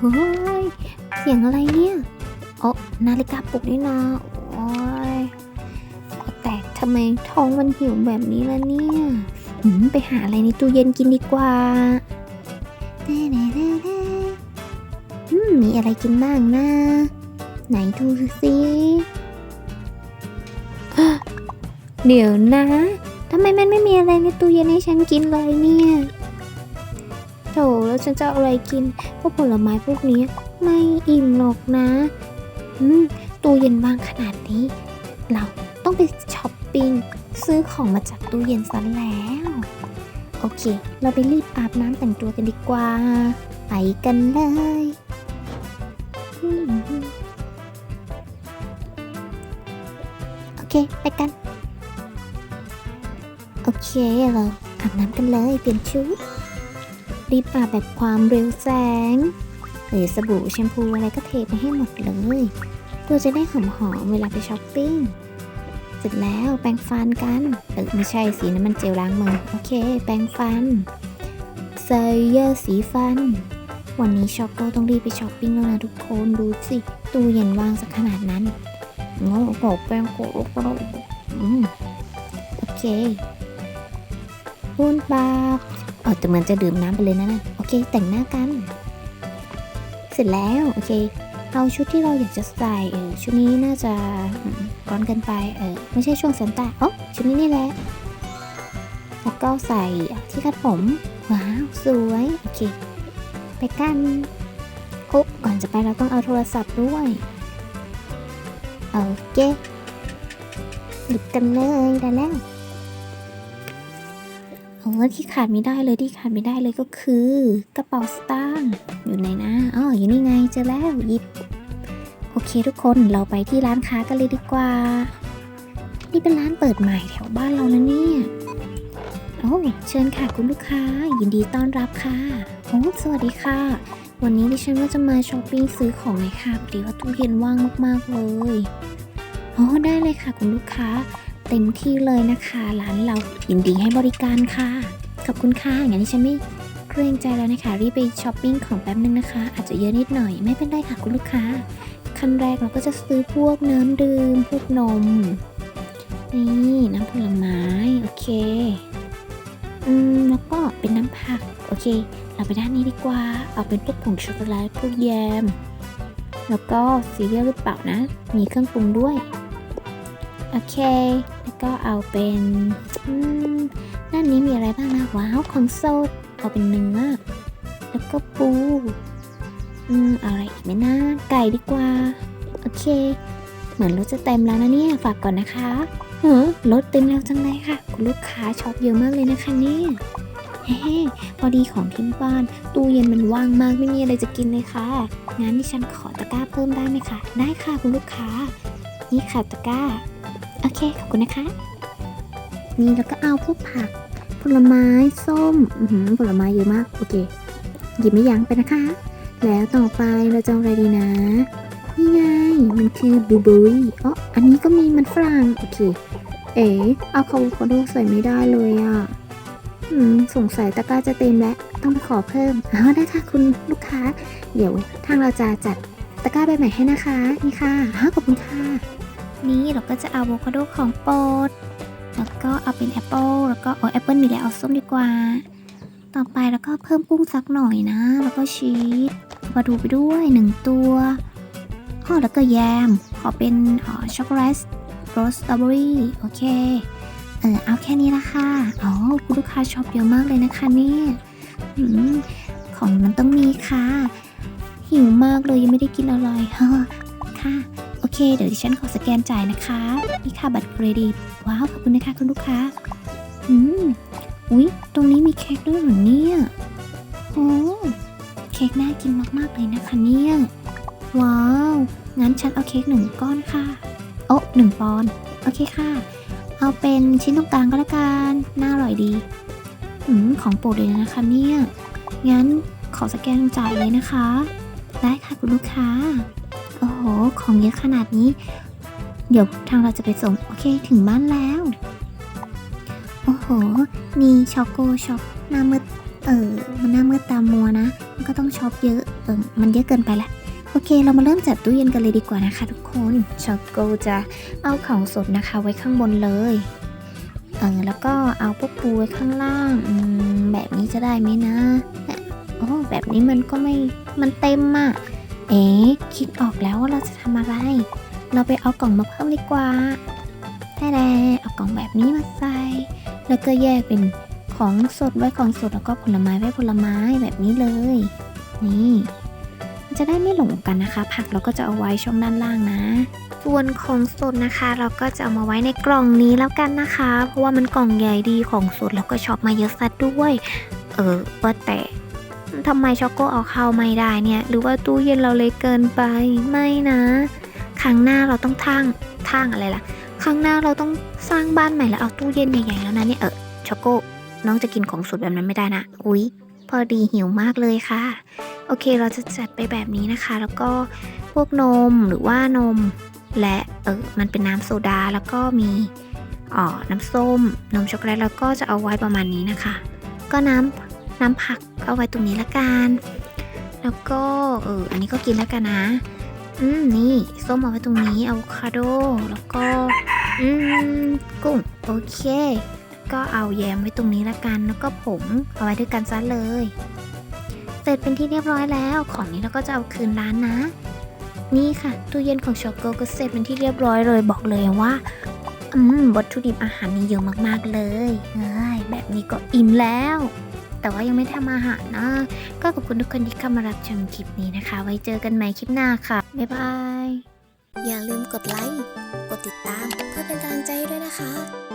เฮ้ย เสียงอะไรเนี่ยอ๋อนาฬิกาปลุกนี่นาโอ้ยแต่ทำไมท้องมันหิวแบบนี้ล่ะเนี่ยอืมไปหาอะไรในตู้เย็นกินดีกว่าเด้เด้เด้เด้อืมมีอะไรกินบ้างนะ ไหนดูสิเดี๋ยวนะ ทำไมมันไม่มีอะไรในตู้เย็นให้ฉันกินเลยเนี่ย โถแล้วฉันจะอะไรกิน พวกผลไม้พวกนี้ ไม่อิ่มหรอกนะ อืมตู้เย็นว่างขนาดนี้ เราต้องไปช้อปปิ้งซื้อของมาจากตู้เย็นซะแล้ว โอเค เราไปรีบอาบน้ำแต่งตัวกันดีกว่า ไปกันเลยโอเค ไปกัน โอเค เราอาบน้ำกันเลย เปลี่ยนชุด รีบอาบแบบความเร็วแสง หรือสบู่แชมพูอะไรก็เทไปให้หมดเลย ตัวจะได้หอมๆเวลาไปช้อปปิ้ง เสร็จแล้วแปรงฟันกันเออไม่ใช่สีน้ำมันเจลล้างมือ โอเค แปรงฟันใส่เยอสีฟัน วันนี้ช็อกโกต้องรีบไปช้อปปิ้งแล้วนะทุกคนดูสิตู้เย็นว่างสักขนาดนั้นโอ้โหแปรงโกะโกะอืมโอเคหุ่นปาก เออแต่เหมือนจะดื่มน้ำไปเลยนะนะโอเค แต่งหน้ากัน เสร็จแล้วโอเคเอาชุดที่เราอยากจะใส่เออชุดนี้น่าจะอืมร้อนกินไปเออไม่ใช่ช่วงซันต้าอ๋อชุดนี้นี่แหละแล้วก็ใส่ที่คัดผม ว้าวสวยโอเค ไปกันโอ้ก่อนจะไปเราต้องเอาโทรศัพท์ด้วยโอเคหยิบกันเลยได้แล้ว โอ้ที่ขาดไม่ได้เลยที่ขาดไม่ได้เลยก็คือ กระเป๋าสตางค์อยู่ไหนนะอ๋ออยู่นี่ไงเจอแล้วหยิบโอเคทุกคนเราไปที่ร้านค้ากันเลยดีกว่า นี่เป็นร้านเปิดใหม่แถวบ้านเรานะเนี่ยโอ้เชิญค่ะคุณลูกค้า ยินดีต้อนรับค่ะโอ้สวัสดีค่ะ วันนี้ดิฉันว่าจะมาช้อปปิ้งซื้อของหน่อยค่ะพอดีว่าตู้เย็นว่างมากๆเลยอ๋อได้เลยค่ะคุณลูกค้า เต็มที่เลยนะคะร้านเรายินดีให้บริการค่ะขอบคุณค่ะงั้นดิฉันไม่เกรงใจแล้วนะคะรีบไปช้อปปิ้งของแป๊บนึงนะคะ อาจจะเยอะนิดหน่อยไม่เป็นไรค่ะคุณลูกค้าขั้นแรกเราก็จะซื้อพวกน้ำดื่มพวกนม นี่น้ำผลไม้โอเคอืมแล้วก็เป็นน้ำผักโอเค เราไปด้านนี้ดีกว่า เอาเป็นพวกผงช็อกโกแลตพวกแยม แล้วก็ซีเรียลหรือเปล่านะ มีเครื่องปรุงด้วย โอเค ก็เอาเป็นด้านนี้มีอะไรบ้างนะว้าวของสดเอาเป็นเนื้อแล้วก็ปูอืมออะไรอีกไหมนะไก่ดีกว่า โอเค เหมือนรถจะเต็มแล้วนะเนี่ยฝากก่อนนะคะเออรถเต็มแล้วจังเลยค่ะ คุณลูกค้าช็อปเยอะมากเลยนะคะเนี่ยเฮ้พอดีของที่บ้าน ตู้เย็นมันว่างมากไม่มีอะไรจะกินเลยค่ะงั้นดิฉันขอตะกร้าเพิ่มได้ไหมคะ ได้ค่ะคุณลูกค้า นี่ค่ะตะกร้า โอเค ขอบคุณนะคะ นี่แล้วก็เอาพวกผัก ผลไม้ส้มอืผลไม้เยอะมาก โอเค หยิบไม่ยั้งไปนะคะ แล้วต่อไปเราจะอะไรดีนะ นี่ไง มันคือบลูเบอร์รี่อ๋ออันนี้ก็มีมันฝรั่ง โอเค เอ๋เอาคาโวคาโดใส่ไม่ได้เลยอะ่ะอืมสงสัยตะกร้าจะเต็มแล้ว ต้องไปขอเพิ่มอ๋อได้ค่ะคุณลูกค้า เดี๋ยวทางเราจะจัดตะกร้าใบใหม่ให้นะคะ นี่ค่ะขอบคุณค่ะ นี่เราก็จะเอาอะโวคาโดของโปรดแล้วก็เอาเป็นแอปเปิลแล้วก็เอาแอปเปิลมีแล้วเอาส้มดีกว่า ต่อไปแล้วก็เพิ่มกุ้งสักหน่อยนะ แล้วก็ชีสปลาดูไปด้วยหนึ่งตัวอ๋อแล้วก็แยม ขอเป็นอ๋อช็อกโกแลตโรสสตรอเบอรี่โอเค เออเอาแค่นี้ละค่ะ อ๋อคุณลูกค้าชอบเยอะมากเลยนะคะเนี่ยของมันต้องมีค่ะ หิวมากเลยยังไม่ได้กินอะไรค่ะ โอเค เดี๋ยวดิฉันขอสแกนจ่ายนะคะนี่ค่ะบัตรเครดิต ว้าว ขอบคุณนะคะคุณลูกค้า อืม อุ๊ย ตรงนี้มีเค้กด้วยเหรอเนี่ยโอ้เค้กน่ากินมากๆเลยนะคะเนี่ย ว้าว งั้นฉันเอาเค้กหนึ่งก้อนค่ะ โอ้หนึ่งปอนด์โอเคค่ะ เอาเป็นชิ้นตรงกลางก็แล้วกัน น่าอร่อยดี อืม ของโปรดเลยนะคะเนี่ย งั้นขอสแกนจ่ายเลยนะคะ ได้ค่ะคุณลูกค้า โอ้โห ของเยอะขนาดนี้ เดี๋ยวทางเราจะไปส่ง โอเค ถึงบ้านแล้ว โอ้โห มีช็อกโกช็อกหน้ามืด เออ มันน่ามืดตามมัวนะ มันก็ต้องช็อปเยอะ เออ มันเยอะเกินไปแหละ โอเค เรามาเริ่มจัดตู้เย็นกันเลยดีกว่านะคะทุกคน ช็อกโกจะเอาของสดนะคะไว้ข้างบนเลย เออ แล้วก็เอาพวกปูไว้ข้างล่าง แบบนี้จะได้ไหมนะ โอ้ แบบนี้มันก็ไม่ มันเต็มอะ เอ๊คิดออกแล้วว่าเราจะทำอะไร เราไปเอากล่องมาเพิ่มดีกว่าได้แเอากล่องแบบนี้มาใส่ แล้วก็แยกเป็นของสดไว้ของสดแล้วก็ผลไม้ไว้ผลไม้แบบนี้เลย นี่จะได้ไม่หลงกันนะคะ ผักเราก็จะเอาไว้ช่องด้านล่างนะ ส่วนของสดนะคะ เราก็จะเอามาไว้ในกล่องนี้แล้วกันนะคะ เพราะว่ามันกล่องใหญ่ดีของสดแล้วก็ช็อปมาเยอะซะด้วย เออว่าแต่ ทำไมช็อกโกเอาเข้าไม่ได้เนี่ย หรือว่าตู้เย็นเราเล็กเกินไปไม่นะ ครั้งหน้าเราต้องทั้งทั้งอะไรล่ะ ครั้งหน้าเราต้องสร้างบ้านใหม่แล้วเอาตู้เย็นใหญ่ๆแล้วนะเนี่ยเออช็อกโกน้องจะกินของสดแบบนั้นไม่ได้นะอุ๊ย พอดีหิวมากเลยค่ะ โอเคเราจะจัดไปแบบนี้นะคะ แล้วก็พวกนมหรือว่านม และเออมันเป็นน้ำโซดาแล้วก็มีอ๋อน้ำส้ม นมช็อกโกแลตแล้วก็จะเอาไว้ประมาณนี้นะคะ ก็น้ำ น้ำผักก็เอาไว้ตรงนี้ละกัน แล้วก็เอออันนี้ก็กินแล้วกันนะ อืมนี่ส้มเอาไว้ตรงนี้อะโวคาโดแล้วก็อืมกุ้งโอเค ก็เอาแยมไว้ตรงนี้ละกัน แล้วก็ผงเอาไว้ด้วยกันซะเลย เสร็จเป็นที่เรียบร้อยแล้ว ของนี้เราก็จะเอาคืนร้านนะ นี่ค่ะตู้เย็นของช็อกโกก็เสร็จเป็นที่เรียบร้อยเลยบอกเลยว่าอืมวัตถุดิบอาหารนี่เยอะมากๆเลยเอ้ยแบบนี้ก็อิ่มแล้ว แต่ว่ายังไม่ทำอาหารนะ ก็ขอบคุณทุกคนที่เข้ามารับชมคลิปนี้นะคะ ไว้เจอกันใหม่คลิปหน้าค่ะ บ๊ายบาย อย่าลืมกดไลค์ กดติดตามเพื่อเป็นกำลังใจด้วยนะคะ